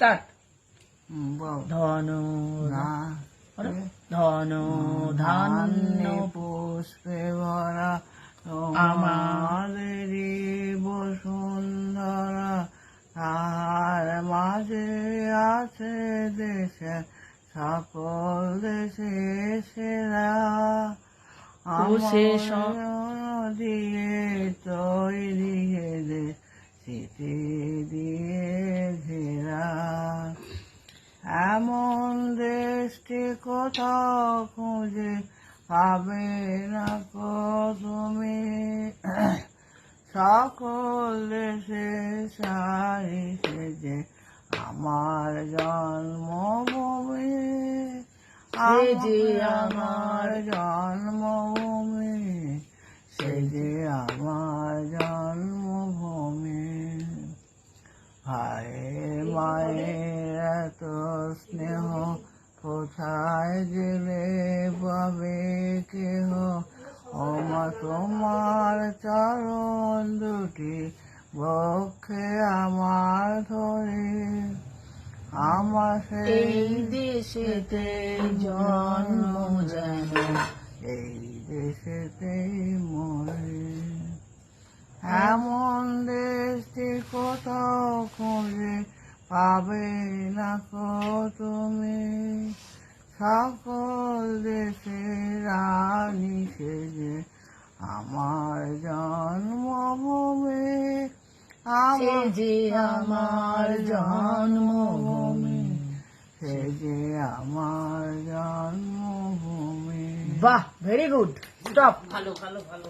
Start ধন ধন ধান্য পুষ্পে ভরা আমাদেরই বসুন্ধরা তার মাঝে আছে দেশে সকল দেশে সেরা দিয়ে তৈরি দেশ স্মৃতি এমন দেশটি কোথাও খুঁজে পাবে না কো তুমি। সকল দেশে সারি সেজে আমার জন্মভূমি। যে আমার জন্মভূমি সে যে আমার জন্মভূমি। ভাই মায়ের এত স্নেহ কোথায় গেলে পাবে কেহ? ওমা তোমার চরণ দুটি বক্ষে আমার ধরে। আমার সেই দেশেতে জন্ম যেন এই দেশেতেই মরে। এমন দেশটি কোথাও খুঁজে পাবে না কো তুমি সকল দেশের রানী সেজে আমার জন্মভূমি যে আমার জন্মভূমি। সে যে আমার জন্মভূমি। বাহ ভেরি গুড স্টপ ভালো ভালো ভালো।